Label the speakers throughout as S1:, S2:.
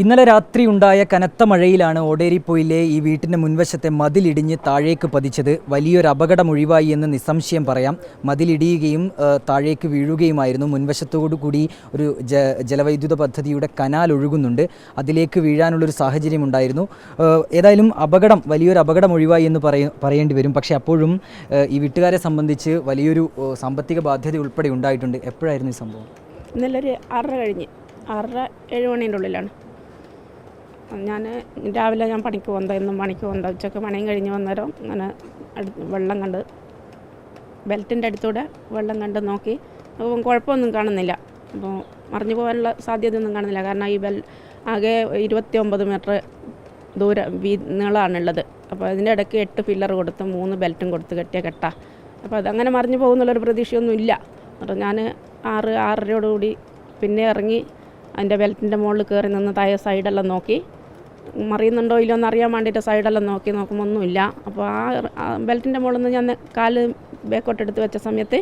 S1: ഇന്നലെ രാത്രി ഉണ്ടായ കനത്ത മഴയിലാണ് ഓടേരിപ്പോയിലെ ഈ വീട്ടിന്റെ മുൻവശത്തെ മതിലിടിഞ്ഞ് താഴേക്ക് പതിച്ചത്. വലിയൊരു അപകടം ഒഴിവായി എന്ന് നിസ്സംശയം പറയാം. മതിലിടിയുകയും താഴേക്ക് വീഴുകയുമായിരുന്നു. മുൻവശത്തോടു കൂടി ഒരു ജ ജലവൈദ്യുത പദ്ധതിയുടെ കനാൽ ഒഴുകുന്നുണ്ട്. അതിലേക്ക് വീഴാനുള്ളൊരു സാഹചര്യം ഉണ്ടായിരുന്നു. ഏതായാലും അപകടം വലിയൊരു അപകടം ഒഴിവായി എന്ന് പറയ പറയേണ്ടി വരും. പക്ഷേ അപ്പോഴും ഈ വീട്ടുകാരെ സംബന്ധിച്ച് വലിയൊരു സാമ്പത്തിക ബാധ്യത ഉൾപ്പെടെ ഉണ്ടായിട്ടുണ്ട്. എപ്പോഴായിരുന്നു ഈ സംഭവം?
S2: ഇന്നലെ ഒരു ആറര കഴിഞ്ഞ്. ആറര ഏഴ് മണീന്റെ ഉള്ളിലാണ് ഞാൻ രാവിലെ ഞാൻ പണിക്ക് പോകുന്നത് എന്നും പണിക്ക് പോകുന്നത് ഉച്ചയ്ക്ക് പണിയും കഴിഞ്ഞ് വന്നേരം അങ്ങനെ വെള്ളം കണ്ട് ബെൽറ്റിന്റെ അടുത്തൂടെ വെള്ളം കണ്ട് നോക്കി. അപ്പം കുഴപ്പമൊന്നും കാണുന്നില്ല. അപ്പോൾ മറിഞ്ഞു പോകാനുള്ള സാധ്യതയൊന്നും കാണുന്നില്ല. കാരണം ഈ ബെൽ ആകെ ഇരുപത്തി ഒമ്പത് മീറ്റർ ദൂരം വീ നീളമാണുള്ളത് അപ്പോൾ അതിന്റെ ഇടയ്ക്ക് എട്ട് പില്ലർ കൊടുത്ത് മൂന്ന് ബെൽറ്റും കൊടുത്ത് കെട്ടിയ കെട്ട. അപ്പോൾ അതങ്ങനെ മറിഞ്ഞു പോകുന്നുള്ളൊരു പ്രതീക്ഷയൊന്നും ഇല്ല. എന്നിട്ട് ഞാൻ ആറ് ആറരയോടുകൂടി പിന്നെ ഇറങ്ങി അതിന്റെ ബെൽറ്റിന്റെ മുകളിൽ കയറി നിന്ന് താഴെ സൈഡെല്ലാം നോക്കി. മറിയുന്നുണ്ടോ ഇല്ലയോ എന്ന് അറിയാൻ വേണ്ടിയിട്ട് സൈഡെല്ലാം നോക്കി നോക്കുമ്പോൾ ഒന്നുമില്ല. അപ്പോൾ ആ ബെൽറ്റിന്റെ മുകളിൽ നിന്ന് ഞാൻ കാൽ ബേക്കോട്ടെടുത്ത് വെച്ച സമയത്ത്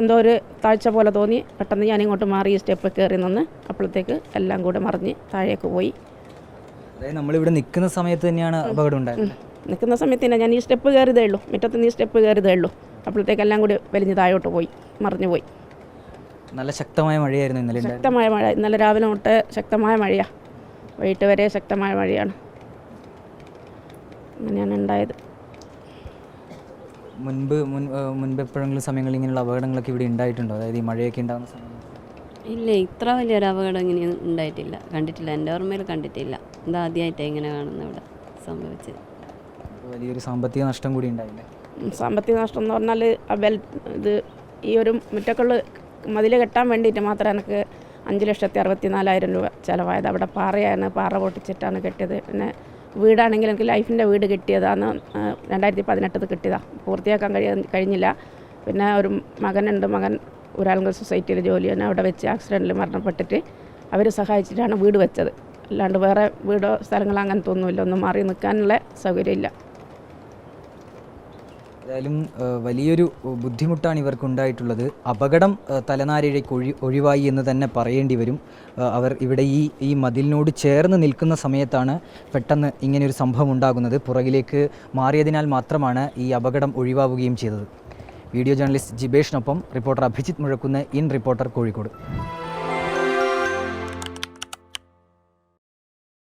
S2: എന്തോ ഒരു താഴ്ച പോലെ തോന്നി. പെട്ടെന്ന് ഞാൻ ഇങ്ങോട്ട് മാറി ഈ സ്റ്റെപ്പ് കയറി നിന്ന് അപ്പോഴത്തേക്ക് എല്ലാം കൂടെ മറിഞ്ഞ് താഴേക്ക് പോയി.
S1: അതായത് നമ്മളിവിടെ നിൽക്കുന്ന സമയത്ത് തന്നെയാണ് അപകടം ഉണ്ടായത്
S2: നിൽക്കുന്ന സമയത്ത് തന്നെ ഞാൻ ഈ സ്റ്റെപ്പ് കയറിയതേ ഉള്ളൂ. മുറ്റത്ത് നീ ഈ സ്റ്റെപ്പ് കയറിയതേ ഉള്ളൂ. അപ്പോഴത്തേക്ക് എല്ലാം കൂടി വലിഞ്ഞ് താഴോട്ട് പോയി മറിഞ്ഞു പോയി.
S1: നല്ല ശക്തമായ മഴയായിരുന്നു ഇന്നലെ
S2: ശക്തമായ മഴ. ഇന്നലെ രാവിലെ തൊട്ട് ശക്തമായ മഴയാണ് വൈകിട്ട് വരെ ശക്തമായ മഴയാണ്. അങ്ങനെയാണ് ഉണ്ടായത്.
S1: മുൻപ് മുൻപ് എപ്പോഴെങ്കിലും സമയങ്ങളിൽ ഇങ്ങനെയുള്ള അപകടങ്ങളൊക്കെ ഇവിടെ ഉണ്ടായിട്ടുണ്ടോ? അതായത് ഈ മഴയൊക്കെ ഉണ്ടാകുന്ന സമയം
S3: ഇല്ല ഇത്ര വലിയൊരു അപകടം ഇങ്ങനെയൊന്നും ഉണ്ടായിട്ടില്ല. കണ്ടിട്ടില്ല. എന്റെ ഓർമ്മയിൽ കണ്ടിട്ടില്ല. ഇതാദ്യമായിട്ടാണ് ഇങ്ങനെ കാണുന്നത് ഇവിടെ സംഭവിച്ചത്.
S1: വലിയൊരു സാമ്പത്തിക നഷ്ടം കൂടി ഉണ്ടായില്ലേ?
S2: സാമ്പത്തിക നഷ്ടം എന്ന് പറഞ്ഞാൽ ആ ബെൽ ഇത് ഈ ഒരു മുറ്റക്കുള്ള മതിൽ കെട്ടാൻ വേണ്ടിയിട്ട് മാത്രം എനിക്ക് അഞ്ച് ലക്ഷത്തി അറുപത്തി നാലായിരം രൂപ ചിലവായത്. അവിടെ പാറയാണ് പാറ പൊട്ടിച്ചിട്ടാണ് കെട്ടിയത്. പിന്നെ വീടാണെങ്കിൽ എനിക്ക് ലൈഫിന്റെ വീട് കിട്ടിയതാണ്. രണ്ടായിരത്തി പതിനെട്ടത് കിട്ടിയതാണ് പൂർത്തിയാക്കാൻ കഴിയ കഴിഞ്ഞില്ല. പിന്നെ ഒരു മകനുണ്ട്. മകൻ ഊരാളുങ്കൽ സൊസൈറ്റിയിൽ ജോലി തന്നെ അവിടെ വെച്ച് ആക്സിഡന്റിൽ മരണപ്പെട്ടിട്ട് അവർ സഹായിച്ചിട്ടാണ് വീട് വെച്ചത്. അല്ലാണ്ട് വേറെ വീടോ സ്ഥലങ്ങളോ അങ്ങനത്തെ ഒന്നുമില്ല. ഒന്നും മാറി നിൽക്കാനുള്ള സൗകര്യമില്ല.
S1: ഏതായാലും വലിയൊരു ബുദ്ധിമുട്ടാണ് ഇവർക്ക് ഉണ്ടായിട്ടുള്ളത് അപകടം തലനാരിഴയ്ക്ക് ഒഴി ഒഴിവായി എന്ന് തന്നെ പറയേണ്ടി വരും. അവർ ഇവിടെ ഈ ഈ മതിലിനോട് ചേർന്ന് നിൽക്കുന്ന സമയത്താണ് പെട്ടെന്ന് ഇങ്ങനെയൊരു സംഭവം ഉണ്ടാകുന്നത്. പുറകിലേക്ക് മാറിയതിനാൽ മാത്രമാണ് ഈ അപകടം ഒഴിവാവുകയും ചെയ്തത്. Video journalist ജിബേഷിനൊപ്പം reporter Abhijith Muzhakkunnu in reporter Kozhikode.